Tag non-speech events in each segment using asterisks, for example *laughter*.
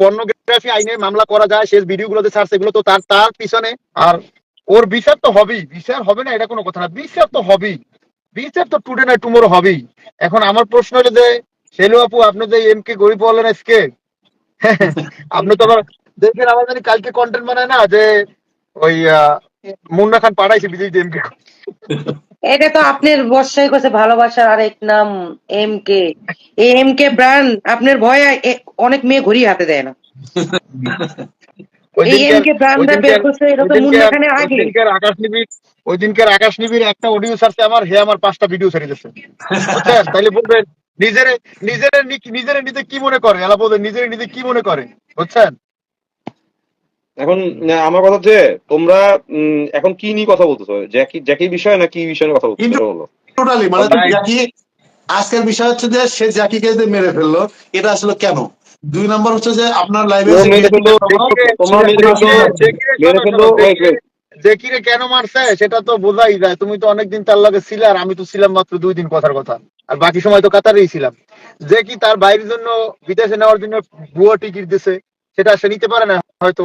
Pornography আইনে মামলা করা যায়, শেষ ভিডিওগুলোতে ছাড়ছে এগুলো, তো তার তার পিছনে আর ওর বিচার তো হবেই, বিচার হবে না, এটা কোনো কথা না, বিচার তো হবেই, বিচার তো টুডে না টুমোরো হবেই। এখন আমার প্রশ্ন হলো যে, সেলু আপু, আপনি যে এম কে গরিব বললেন আজকে, *laughs* আপনি তো আবার দেখবেন আমার জানি কালকে কন্টেন্ট বানায় না, যে ওই মুন্না খান পাঠাইছে বিজয় এম কে এটা তো আপনার বর্ষায় কাছে ভালোবাসার আরেক নাম M K M K brand আপনার ভয়ে অনেক মেয়ে ঘুরি হাতে দেয় না। ওই দিনকার আকাশ একটা অডিও আমার হে আমার পাঁচটা ভিডিও ছেড়ে দিচ্ছে বুঝছেন? তাইলে বলবেন নিজেরে নিজেরে নি- নিজেরে নিজে কি মনে করে? এলা বলবেন নিজেরে নিজে কি মনে করে? বুঝছেন? এখন আমার কথা হচ্ছে তোমরা উম, এখন কি নিয়ে কথা বলতেছো? জ্যাকি জ্যাকি বিষয় না কি বিষয়ে কথা বলতেছো? টোটালি মানে জ্যাকি আজকের বিষয় হচ্ছে যে সে জ্যাকিকে যে মেরে ফেলল এটা আসলে কেন? দুই নম্বর হচ্ছে যে আপনার লাইভে তোমরা মেরে ফেলল, কেন মারছে? সেটা তো বোঝাই যায়। তুমি তো অনেকদিন তার লগে ছিলে আর আমি তো ছিলাম মাত্র দুই দিন কথার কথা। আর বাকি সময় তো কাতারেই ছিলাম। যে কি তার বাইরের জন্য বিদেশে নেওয়ার জন্য ভুয়া টিকিট দিছে সেটা সে নিতে পারে না হয়তো।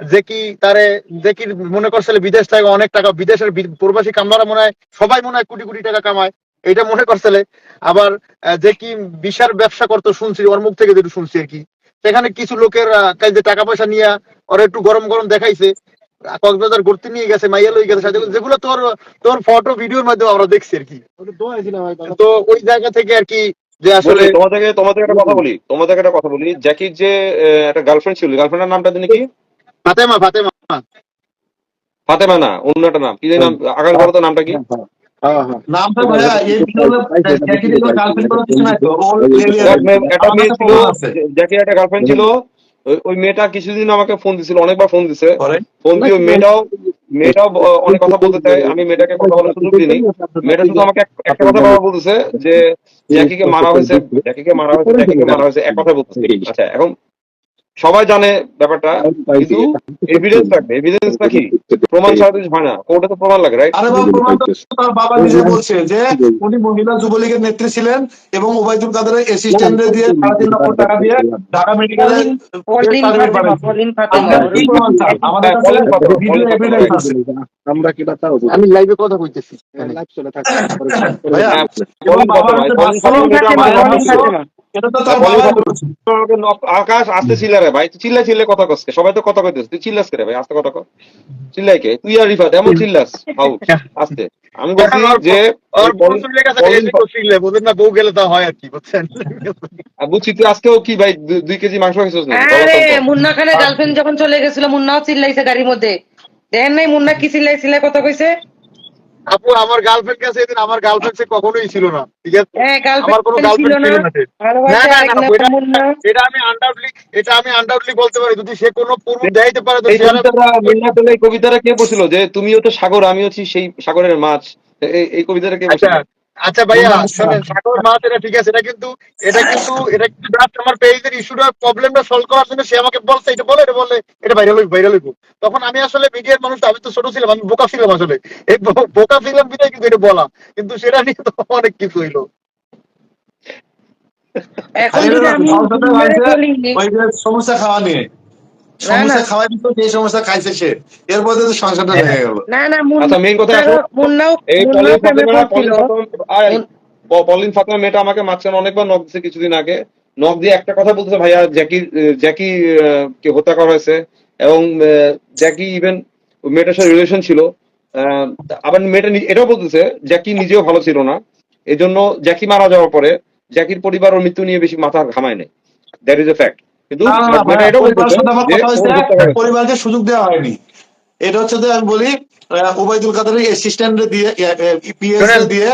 যে কি তারে যে কি মনে করছিল বিদেশ থেকে অনেক টাকা বিদেশের প্রবাসী কামলারা মনে হয় সবাই মনে হয় কোটি কোটি টাকা কামায়। এটা মনে করছিলে আবার যে কি বিশাল ব্যবসা করতো শুনছি ওর মুখ থেকে যেটু শুনছি আর কি। সেখানে কিছু লোকের কাছে টাকা পয়সা নিয়ে ওরা একটু গরম গরম দেখাইছে কক্সবাজার ঘুরতে নিয়ে গেছে মাইয়া লই গেছে সাথে- যেগুলো তোর তোর ফটো ভিডিওর মাধ্যমে আমরা দেখছি আর কি। তো ওই জায়গা থেকে আর কি যে আসলে তোমাদেরকে তোমাদের একটা কথা বলি তোমাদেরকে একটা কথা বলি জ্যাকির যে একটা গার্লফ্রেন্ড ছিল গার্লফ্রেন্ডের নামটা জানি কি? ফাতেমা ফাতেমা। ফাতেমা না অন্য একটা নাম। কি নাম? আগামী বলো তো নামটা কি? গার্লফ্রেন্ড ছিল ওই- ওই মেয়েটা কিছুদিন আমাকে ফোন দিছিল অনেকবার ফোন দিছে। ফোন দিয়ে ওই মেয়েটাও মেয়েটাও অনেক কথা বলতে চায়। আমি মেয়েটাকে কথা বলার সুযোগ দিইনি মেয়েটা শুধু আমাকে এক- একটা কথা বাবা বলতেছে যে জ্যাকিকে মারা হয়েছে জ্যাকিকে মারা হয়েছে জ্যাকিকে মারা হয়েছে এক কথা বলতেছে। আচ্ছা এখন সবাই জানে ব্যাপারটা কিন্তু এভিডেন্স লাগবে এভিডেন্স নাকি প্রমাণ ছাড়া কিছু হয় না কোর্টে তো প্রমাণ লাগে রাইট আরে বাবা প্রমাণ তো তার বাবা নিজে বলছে যে উনি মহিলা যুবলীগের নেত্রী ছিলেন এবং ওবায়দুল কাদেরের অ্যাসিস্ট্যান্ট দিয়ে সাড়ে তিন লক্ষ টাকা দিয়ে ঢাকা মেডিকেলে পরদিন পরদিন কি আমাদের কাছে কথা, ভিডিও এভিডেন্স আছে। আমরা তাও আমি লাইভে কথা কইতেছি। লাইভ চলে থাকে হ্যাঁ, তো তার বাবা আকাশ আসতে চিল্লা রে ভাই। তুই চিল্লা চিল্লে কথা কসকে। সবাই তো কথা কইতেছে। তুই চিল্লাস রে ভাই? আস্তে কথা কর চিল্লাই কে? তুই আর রিফাত এমন চিল্লাস। হাউ আস্তে। আমি বলছি যে বলেন না বউ গেলে তা হয় আর কি বুঝছেন? আর বুঝছি তুই আজকেও কি ভাই দুই কেজি মাংস খেয়েছিস না আরে মুন্না খানের গার্লফ্রেন্ড যখন চলে গেছিল মুন্নাও চিল্লাইছে গাড়ির মধ্যে। দেখেন নাই মুন্না কি চিল্লাই চিল্লাই কথা কইছে? আপু আমার গার্লফ্রেন্ড কাছে এদিন আমার গার্লফ্রেন্ড সে কখনোই ছিল না ঠিক আছে? হ্যাঁ আমার কোনো গার্লফ্রেন্ড ছিল না। না না না এটা আমি আন্ডারলি এটা আমি আন্ডারলি বলতে পারি যদি সে কোনো পূর্ব দেখাইতে পারে তো এই সে আর- কবিতাটা মিন্না পেলে এই কবিতাটা কে বলছিল? যে তুমিও তো সাগর আমিও হচ্ছি সেই সাগরের মাছ। এই- এই কবিতাটা কে আচ্ছা বলছিল? আচ্ছা ভাইয়া শোনেন সাগর মাছ এটা ঠিক আছে এটা কিন্তু এটা কিন্তু এটা কিন্তু just আমার পেজের ইস্যুটা প্রবলেমটা সলভ করার জন্য সে আমাকে বলছে এটা বলে এটা বলে এটা ভাইরাল হইব ভাইরাল হইব। তখন আমি আসলে মিডিয়ার মানুষ আমি তো ছোট ছিলাম আমি বোকা ছিলাম আসলে। এই বোকা ছিলাম বিধায় কিন্তু এটা বলা কিন্তু সেটা নিয়ে তো অনেক কিছু হইল। এখন সমস্যা খাওয়া নিয়ে সমস্যা খাওয়াই দিত সেই সমস্যা খাইছে সে এরপর তো সংসারটা ভেঙে গেল। না না আচ্ছা মেইন কথা মুন্নাও এই পলিন ফাতেমা পড়ছিল। পলিন ফাতেমা আয়, প- পলিন ফাতেমা মেয়েটা আমাকে মাঝখানে অনেকবার নক দিছে কিছুদিন আগে। নক দিয়ে একটা কথা বলতেছে ভাইয়া জ্যাকি জ্যাকি কে হত্যা করা হয়েছে? এবং জ্যাকি ইভেন মেয়েটার সাথে রিলেশন ছিল। আহ, আবার মেয়েটা এটাও বলতেছে জ্যাকি নিজেও ভালো ছিল না। এই জন্য জ্যাকি মারা যাওয়ার পরে জ্যাকির পরিবার ওর মৃত্যু নিয়ে বেশি মাথা ঘামায় নাই। দ্যাট ইজ এ ফ্যাক্ট কিন্তু না, না, না, মেয়েটা ভাইয়া, এটাও পরিবারের বলতেছে সাথে আমার যে কথা ওর হয়েছে, হত্যা করা হয়েছে। পরিবারকে সুযোগ দেওয়া হয়নি এটা হচ্ছে যে আমি বলি কাদেরের অ্যাসিস্ট্যান্ট দিয়ে পিএস দিয়ে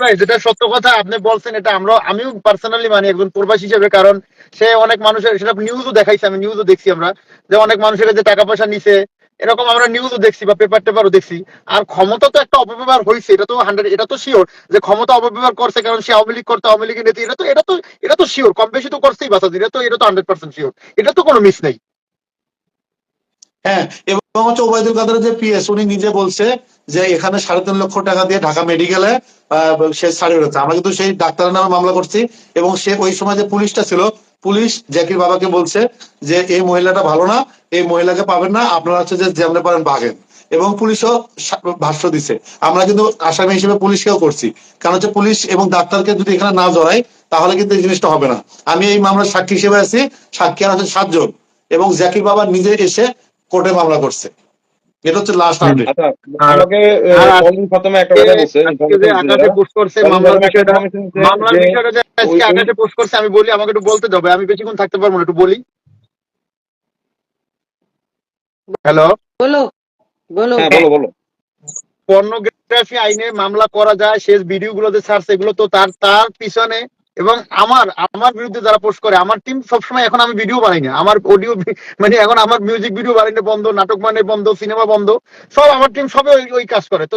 ভাই যেটা সত্য কথা আপনি বলছেন এটা আমরা আমিও পার্সোনালি মানি একজন প্রবাসী হিসেবে কারণ সে অনেক মানুষের সেটা নিউজও দেখাইছে আমি নিউজও দেখছি আমরা যে অনেক মানুষের কাছে টাকা পয়সা নিছে এরকম আমরা নিউজও দেখছি বা পেপার টেপারও দেখছি। আর ক্ষমতা তো একটা অপব্যবহার হয়েছে, এটা তো হান্ড্রেড এটা তো শিওর যে ক্ষমতা অপব্যবহার করছে কারণ সে আওয়ামী লীগ করতে, আওয়ামী লীগের নেতা, এটা তো এটা তো এটা তো শিওর কম বেশি তো করছেই বাসা এটা তো এটা তো হান্ড্রেড পার্সেন্ট শিওর এটা তো কোনো মিস নেই। হ্যাঁ এবং হচ্ছে ওবায়দুল কাদের যে পিএস উনি নিজে বলছে যে এখানে সাড়ে তিন লক্ষ টাকা দিয়ে ঢাকা মেডিকেলে সে ছাড়িয়ে বেরোচ্ছে আমরা কিন্তু সেই ডাক্তারের নামে মামলা করছি, এবং সে ওই সময় যে পুলিশটা ছিল পুলিশ জ্যাকির বাবাকে বলছে যে, এই মহিলাটা ভালো না, এই মহিলাকে পাবেন না, আপনারা হচ্ছে যে যেমন পারেন বাগেন। এবং পুলিশও ভাষ্য দিছে। আমরা কিন্তু আসামি হিসেবে পুলিশকেও করছি। কারণ হচ্ছে পুলিশ এবং ডাক্তারকে যদি এখানে না জড়াই, তাহলে কিন্তু এই জিনিসটা হবে না। আমি এই মামলার সাক্ষী হিসেবে আছি। সাক্ষী আর হচ্ছে সাতজন। এবং জ্যাকির বাবা নিজে এসে কোর্টে মামলা করছে। এটা হচ্ছে লাস্ট আপডেট আচ্ছা আর- আমাকে আর পলিন ফাতেমা একটা কথা বলছে আজকে যে আকাশে পোস্ট করছে মামলার বিষয়টা মামলার বিষয়টা যে আজকে আকাশে পোস্ট করছে আমি বলি আমাকে একটু বলতে দেবে আমি বেশিক্ষণ থাকতে পারব না একটু বলি। হ্যালো? বলো বলো। হ্যাঁ বলো বলো। পর্নোগ্রাফি আইনে মামলা করা যায় শেষ ভিডিও গুলো যে ছাড়ছে এগুলো তো তার তার পিছনে এবং আমার আমার বিরুদ্ধে যারা পোস্ট করে, আমার টিম সবসময় এখন আমি ভিডিও বানাই না। আমার অডিও মানে এখন আমার মিউজিক ভিডিও বানানো বন্ধ, নাটক বানানো বন্ধ সিনেমা বন্ধ, সব আমার টিম সবে ওই ওই কাজ করে। তো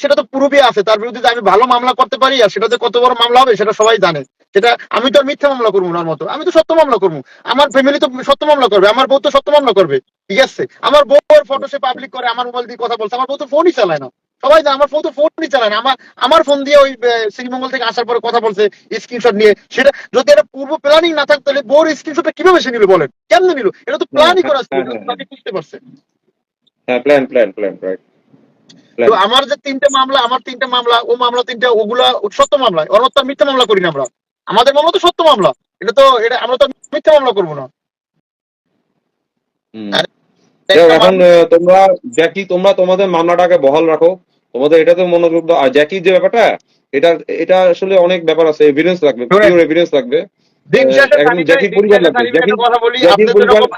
সেটা তো পুরোপুরি আছে। তার বিরুদ্ধে যে আমি ভালো মামলা করতে পারি আর সেটা যে কত বড় মামলা হবে, সেটা সবাই জানে। সেটা আমি তো মিথ্যা মামলা করব ওর মতো। আমি তো সত্য মামলা করব। আমার ফ্যামিলি তো সত্য মামলা করবে, আমার বউ তো সত্য মামলা করবে। ঠিক আছে? আমার বউয়ের ফটো সে পাবলিক করে, আমার মোবাইল দিয়ে কথা বলছে, আমার বউ তো ফোনই চালায় না। সবাই জানে আমার ফোন তো ফোনই চালায় না। আমার আমার ফোন দিয়ে ওই শ্রীমঙ্গল থেকে আসার পরে কথা বলছে স্ক্রিনশট নিয়ে। সেটা যদি একটা পূর্ব প্ল্যানিং না থাকতো তাহলে বোর স্ক্রিনশটটা কীভাবে সে নিল বলেন? কেমনে নিল? এটা তো প্ল্যানই করা ছিল আপনি বুঝতে পারছেন হ্যাঁ প্ল্যান প্ল্যান প্ল্যান রাইট তো আমার যে তিনটে মামলা আমার তিনটে মামলা ও মামলা তিনটে ওগুলা সত্য মামলা ওর মতো মিথ্যা মামলা করি না আমরা। আমাদের মামলা তো সত্য মামলা। এটা তো এটা আমরা তো মিথ্যা মামলা করব না। এখন তোমরা জ্যাকি তোমরা তোমাদের মামলাটাকে বহাল রাখো। তোমাদের এটাতে মনোযোগ দাও আর জ্যাকির যে ব্যাপারটা এটা এটা আসলে অনেক ব্যাপার আছে এভিডেন্স লাগবে পিওর এভিডেন্স লাগবে।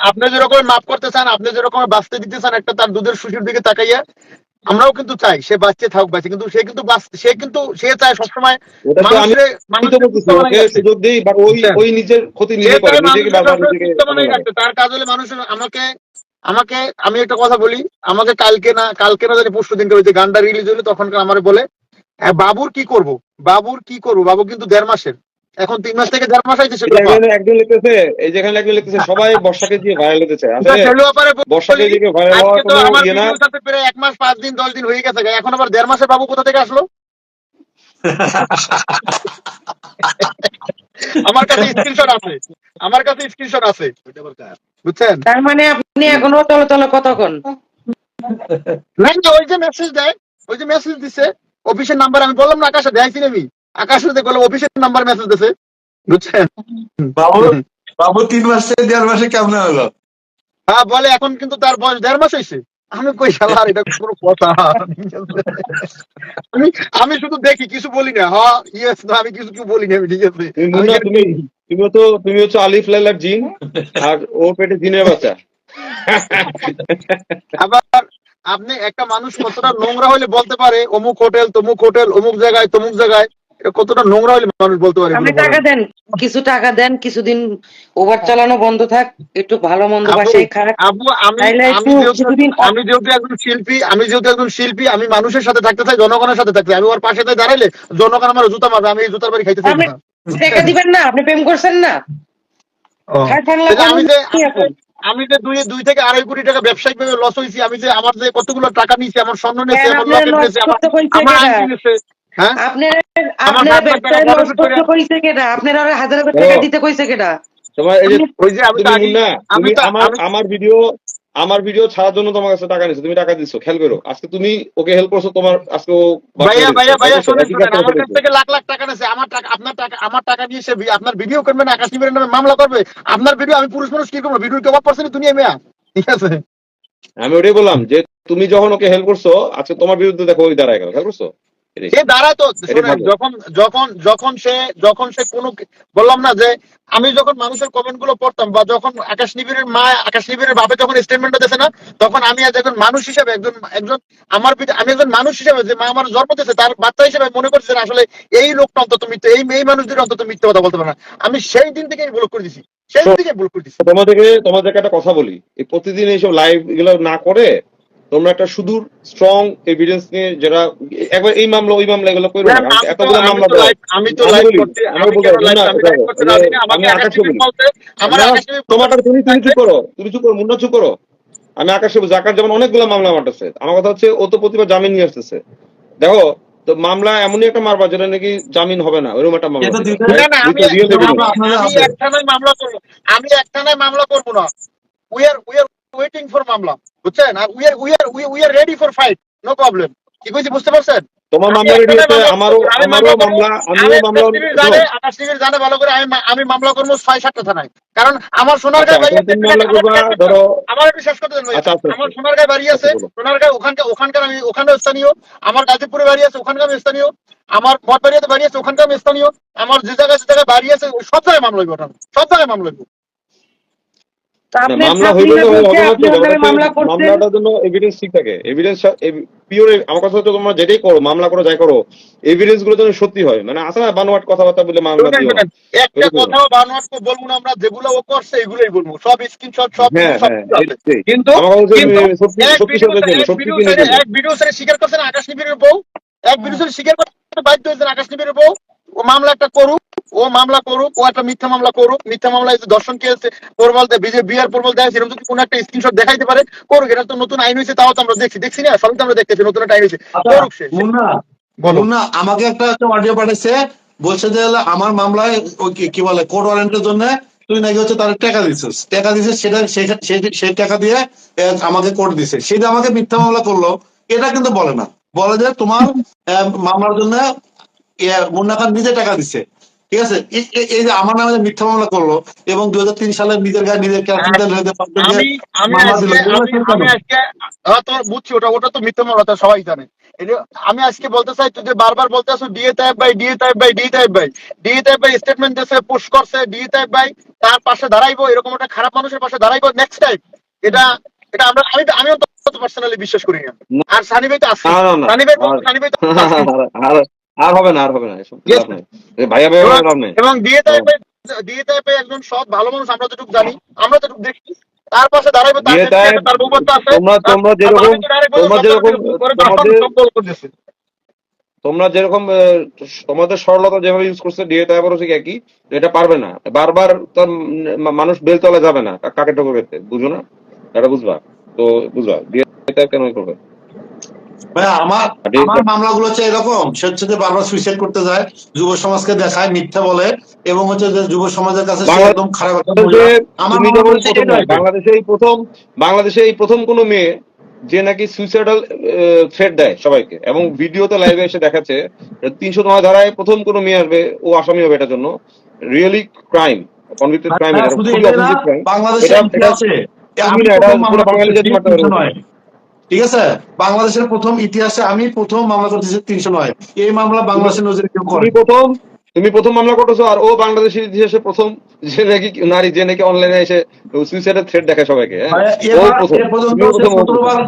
আপনি যেরকম- মাফ করতে চান আপনি যেরকম বাঁচতে দিতে চান একটা তার দুধের শিশুর দিকে তাকাইয়া আমরাও কিন্তু চাই সে বাচ্চা থাকুক বাচ্চা কিন্তু সে কিন্তু সে কিন্তু সে চায় সবসময়। সুযোগ দিই ওই ওই নিজের ক্ষতি নিজে করে নিজেকে। তার কাজ হলে মানুষের আমাকে আমাকে আমি একটা কথা বলি আমাকে কালকে না কালকে না জানি পরশু দিনকে ওই যে গানটা রিলিজ হলো তখন আমার বলে "হ্যাঁ, বাবুর কি করব? বাবুর কি করব? বাবু কিন্তু দেড় মাসের। এখন তিন মাস থেকে দেড় মাস আইছে একজন লিখতেছে এই যেখানে একজন লিখতেছে সবাই বর্ষাকে দিয়ে ভাইরাল হতে চায় বর্ষাকে দিকে ভাইরাল হওয়ার কোনো ইয়ে না। ভিডিওর সাথে প্রায় এক মাস পাঁচ দিন দশ দিন হয়ে গেছে এখন আবার দেড় মাসের বাবু কোথা থেকে আসলো? *laughs* আমার কাছে স্ক্রিনশট আছে। আমার কাছে স্ক্রিনশট আছে। বুঝছেন? তার মানে আপনি এখনও চলো চলো কতক্ষণ না না, ওই যে মেসেজ দেয় ওই যে মেসেজ দিছে অফিসের নাম্বার আমি বললাম না আকাশে দেখাইছি আমি আকাশে বললাম অফিসের নাম্বার মেসেজ দিছে। বুঝছেন? বাবু বাবু তিন মাস থেকে দেড় মাসে কেমন হলো? হ্যাঁ বলে এখন কিন্তু তার বয়স দেড় মাস হয়েছে আমি কই শালা এটা কোনো কথা? আমি আমি শুধু দেখি কিছু বলি না। হ্যাঁ ইয়েস না আমি কিছু কিছু বলি না আমি ঠিক আছে? তুমি তুমি তো তুমি হচ্ছে আলিফ লাইলার জিন আর ওর পেটে জিনের বাচ্চা। আবার আপনি একটা মানুষ কতটা নোংরা হলে বলতে পারে অমুক হোটেল তমুক হোটেল অমুক জায়গায় তমুক জায়গায়। কতটা নোংরা হলে মানুষ বলতে পারে আপনি টাকা দেন কিছু টাকা দেন কিছুদিন ওভার চালানো বন্ধ থাক একটু ভালো মন্দ বাসায় খাক। আবু আমি আমি যেহেতু আমি যেহেতু একজন শিল্পী আমি যেহেতু একজন শিল্পী আমি মানুষের সাথে থাকতে চাই জনগণের সাথে থাকতে আমি ওর পাশে দাঁড়াইলে জনগণ আমার জুতা মারবে আমি এই জুতার বাড়ি খাইতে চাই না। টাকা দিবেন না আপনি প্রেম করছেন না। আমি যে আমি যে দুই দুই থেকে আড়াই কোটি টাকা ব্যবসায়িক ভাবে লস হয়েছি আমি যে আমার যে কতগুলো টাকা নিয়েছি আমার স্বর্ণ নিয়েছি আমার লকেট নিয়েছি আমার? আংটি নিয়েছে। হ্যাঁ? আপনার আপনার টাকা ব্যবসায় লস করতে কইছে কেডা? আপনার হাজার হাজার টাকা দিতে কইছে কেডা? তোমার এই যে ওই যে আমি তুমি তুমি আমার আমার ভিডিও আমার ভিডিও ছাড়ার জন্য তোমার কাছে টাকা নিছো তুমি টাকা দিচ্ছ খেয়াল করো। আজকে তুমি ওকে হেল্প করছ তোমার আজকে ও ভাইয়া ভাইয়া ভাইয়া? শোনেন শোনেন আমার কাছ থেকে লাখ লাখ টাকা নেছে আমার টাকা আপনার টাকা আমার টাকা নিয়ে সে আপনার ভিডিও করবেন না আকাশ নামে মামলা করবে। আপনার ভিডিও আমি পুরুষ মানুষ কি করব? ভিডিও কেমন পারছেন মেয়া। ঠিক আছে? আমি ওটাই বললাম যে তুমি যখন ওকে হেল্প করছ আজকে তোমার বিরুদ্ধে দেখো ওই দাঁড়ায় গেল খেয়াল করছ। সে যখন যখন যখন সে যখন সে কোনো বললাম না যে আমি যখন মানুষের কমেন্টগুলো পড়তাম বা যখন আকাশ নিবিড়ের মা আকাশ নিবিড়ের বাপে যখন স্টেটমেন্টটা দিয়েছে না তখন আমি আজ একজন মানুষ হিসেবে একজন একজন আমার আমি একজন মানুষ হিসেবে যে মা আমার জন্ম দিয়েছে তার বাচ্চা হিসেবে মনে করছি আসলে এই লোকটা অন্তত মিথ্যে এই এই মানুষদের অন্তত মিথ্যে কথা বলতে পারে না। আমি সেই দিন থেকে ব্লক করে দিছি। সেই দিন থেকে ব্লক করে দিছি। তোমাদেরকে তোমাদেরকে একটা কথা বলি। এই প্রতিদিন এইসব লাইভ এগুলো না করে তোমরা একটা সুদূর স্ট্রং এভিডেন্স নিয়ে যারা একবার এই মামলা ওই মামলা এগুলো করবে না। এতগুলো আমি মামলা তো লাইভ আমি তো লাইভ করতে আমি বলি, না, আমি দেখো, লাইভ করতে এই না আমি আকাশ বলি। বলতে আমার না, আকাশ নিবিড় তোমারটা তুমি তুমি চুপ করো তুমি চুপ করো মুন্না চুপ করো। আমি আকাশে জাকার যেমন অনেকগুলো মামলা মারতেছে আমার কথা হচ্ছে ও তো প্রতিবার জামিন নিয়ে আসতেছে। দেখো তো মামলা এমনই একটা মারবা যেটা নাকি জামিন হবে না ওরকম একটা মামলা। এটা না, না, আমি- আমি আমি একটানায় মামলা করব না। We are we are waiting for মামলা। বুঝছেন? আর we are we are we are ready for fight no problem কি কইছি বুঝতে পারছেন? তোমার মামলা রেডি আমারও আমারও মামলা আমিও মামলা জানে আকাশ টিভির জানে ভালো করে আমি আমি মামলা করব ছয় সাতটা থানায়। কারণ আমার সোনার আচ্ছা, গায়ে বাড়ি আছে। মামলা করবা? ধরো আমার একটু শেষ করতে দেন। আচ্ছা, আচ্ছা, আমার সোনার গায়ে বাড়ি আছে আচ্ছা, সোনার গায়ে ওখানকার ওখানকার আমি ওখানে স্থানীয়। আমার গাজীপুরে বাড়ি আছে ওখানকার আমি স্থানীয়। আমার মঠবাড়িয়াতে বাড়ি আছে ওখানকার আমি স্থানীয়। আমার যে জায়গায় যে জায়গায় বাড়ি আছে সব জায়গায় মামলা হইব ওটা। সব জায়গায় মামলা হইব। মামলা আপনি হইলে না তো হবে বলছে না আপনি তো, ওর নামে ব্যাপারটা মামলা হচ্ছে করছেন মামলাটার জন্য এভিডেন্স ঠিক থাকে। এভিডেন্স পিওর আমার কথা হচ্ছে তোমরা যেটাই করো মামলা করো যাই করো এভিডেন্সগুলো যেন সত্যি হয়। মানে আছে না বানোয়াট কথাবার্তা বলে মামলা দিও একটা কথাও বানোয়াট বলব না আমরা যেগুলো ও করছে এগুলোই বলব। সব স্ক্রিনশট সব হ্যাঁ সব হ্যাঁ। কিন্তু এক ভিডিও স্বীকার করছেন আকাশ নিবিড়ের বউ। এক ভিডিও ছেড়ে স্বীকার করতে বাধ্য হয়েছেন আকাশ নিবিড়ের বউ। ও মামলা একটা করুক। ও মামলা করুক ও একটা মিথ্যা মামলা করুক মিথ্যা মামলায় দর্শন কেছে প্রবল বিআর প্রবল দেয় সেরকম যদি কোনো একটা স্ক্রিনশট দেখাইতে পারে করুক এটা তো নতুন আইন হয়েছে তাও তো আমরা দেখছি। দেখছি না? সবই তো আমরা দেখতেছি নতুন একটা আইন হয়েছে আচ্ছা, করুক সে। মুন্না বলো। মুন্না আমাকে একটা অডিও পাঠাইছে বলছে যে আমার মামলায় ওই কি- বলে কোর্ট ওয়ারেন্টের জন্য তুই নাকি হচ্ছে তার টাকা দিছিস। টাকা দিছিস সেটা সেই- টাকা দিয়ে আমাকে কোর্ট দিছে। সেটা আমাকে মিথ্যা মামলা করল এটা কিন্তু বলে না। বলে যে তোমার মামলার জন্য মুন্না খান নিজে টাকা দিছে। ঠিক আছে? এই- যে আমার নামে মিথ্যা মামলা করল এবং দুই হাজার তিন সালে নিজের গায়ে নিজের হ্যাঁ বুঝছি ওটা ওটা তো মিথ্যা মামলা সবাই জানে। আমি আজকে বলতে চাই তুই যে বারবার বলতে আসো ডিএ টাইপ ভাই ডিএ টাইপ ভাই ডিএ টাইপ ভাই। ডিএ টাইপ ভাই স্টেটমেন্ট দিয়েছে পুশ করছে ডিএ টাইপ ভাই তার পাশে দাঁড়াইবো। এরকম একটা খারাপ মানুষের পাশে দাঁড়াইবো নেক্সট টাইম এটা এটা আমরা আমি আমিও তো পার্সোনালি বিশ্বাস করি না। আর সানি ভাই তো আছে। না, না, না। সানি ভাই সানি ভাই তো আছে। *laughs* আর হবে না আর হবে না ভাইয়া ভাইয়া এবং- টাইপে একজন ভালো মানুষ আমরা জানি আমরা দেখি তার পাশে তার বউবাচ্চা আছে তোমরা তোমরা যেরকম তোমরা তোমাদের। তোমরা যেরকম সরলতা যেভাবে ইউজ করছে ডিএ টাইপের হচ্ছে কি একই এটা পারবে না। বারবার তার মানুষ বেলতলা যাবে না কাকে খেতে বুঝো না? এটা বুঝবা? তো বুঝবা ডিএ কেন করবে? আমার আমার মামলাগুলো হচ্ছে এরকম সে হচ্ছে যে বারবার সুইসাইড করতে যায় যুব সমাজকে দেখায় মিথ্যা বলে এবং হচ্ছে যে যুব সমাজের কাছে একদম খারাপ একটা বাংলাদেশে মহিলা। আমার তুমি মামলা যেমন হচ্ছে প্রথম এটাই। নয়, বাংলাদেশে এই প্রথম বাংলাদেশে এই প্রথম কোনো মেয়ে যে নাকি সুইসাইডাল থ্রেট দেয় সবাইকে এবং ভিডিওতে লাইভে এসে দেখাচ্ছে তিনশো নয় ধারায় প্রথম কোনো মেয়ে আসবে ও আসামি হবে এটার জন্য রিয়েলি ক্রাইম কনভিক্টেড বাঙালি জাতি মারতে পারে। 309 ঠিক আছে? বাংলাদেশের প্রথম ইতিহাসে আমি প্রথম মামলা করতেছি তিনশো নয়। এই মামলা বাংলাদেশের নজরে কেউ করে প্রথম তুমি প্রথম মামলা করতেছো আর ও বাংলাদেশের ইতিহাসে প্রথম যে নাকি নারী যে নাকি অনলাইনে এসে সুইসাইডের থ্রেট দেখায় সবাইকে হ্যাঁ?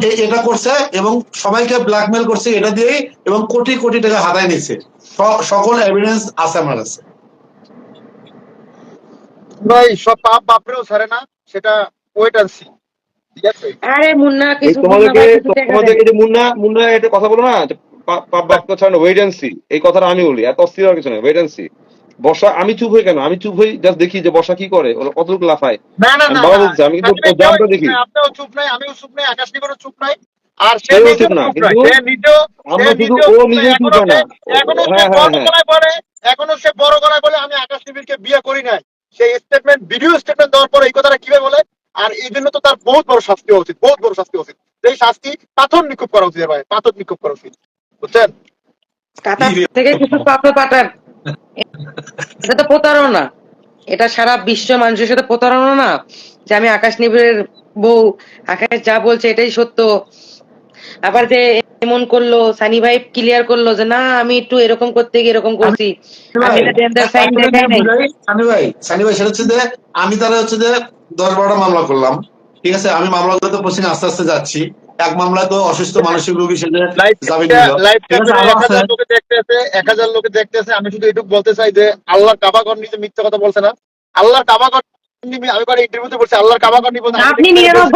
এ- এটা করছে এবং সবাইকে ব্ল্যাকমেল করছে এটা দিয়েই এবং কোটি কোটি টাকা হাতায় নিচ্ছে সকল এভিডেন্স আছে আমার কাছে। ভাই সব পাপ বাপরেও ছাড়ে না সেটা ওয়েট অ্যান্ড সি আরে মুন্না কিছু তোমাদেরকে তোমাদেরকে যে মুন্না মুন্না এটা কথা বলো না ওয়েট এন্ড সি এই কথাটা আমি বলি এত অস্থির হওয়ার কিছু নেই ওয়েট এন্ড সি বর্ষা আমি চুপ হই কেন? আমি চুপ হই জাস্ট দেখি যে বর্ষা কি করে ওরা কতটুকু লাফায়। না না আমি না বাবা আমি কিন্তু দেখি। আপনিও চুপ নাই আমিও চুপ নাই আকাশ চুপ নাই। আর সে নিজেও চুপ না, কিন্তু সে আমরা শুধু ও চুপ চুপ এখনও না। সে- এখনও সে বড়। গলায় বলে এখনও সে বড় গলায় বলে আমি আকাশ নিবিরকে বিয়ে করি নাই। সেই স্টেটমেন্ট ভিডিও স্টেটমেন্ট দেওয়ার পরে এই কথাটা কীভাবে বলে? আর এই জন্য তো তার বহুত বড় শাস্তি হওয়া উচিত বহুত বড় শাস্তি হওয়া উচিত। এই শাস্তি পাথর নিক্ষেপ করা উচিত ভাই পাথর নিক্ষেপ করা উচিত বুঝছেন? কাতার থেকে কিছু পাথর পাঠান। এটা তো প্রতারণা। এটা সারা বিশ্ব মানুষের সাথে প্রতারণা না যে আমি আকাশ নিবিড়ের বউ আকাশ যা বলছে এটাই সত্য। আবার যে এমন করল সানি ভাই ক্লিয়ার করল যে না আমি একটু এরকম করতে গিয়ে এরকম করছি। সানি ভাই সানি ভাই সেটা হচ্ছে যে আমি তারা হচ্ছে যে দশ বারোটা মামলা করলাম। ঠিক আছে? আমি মামলাগুলোতে প্রশ্ন আস্তে আস্তে যাচ্ছি। এক মামলায় তো অসুস্থ মানসিক রোগী সেজে আছে, এক হাজার লোকে দেখতে আছে এক হাজার লোকে দেখতে আছে আমি শুধু এটুকু বলতে চাই যে আল্লাহর কাবাগর নিতে মিথ্যা কথা বলছে না। আল্লাহর কাবাগর আমি ইন্টারভিউতে বলছি আল্লাহর কাবাগর আপনি নিরানব্বই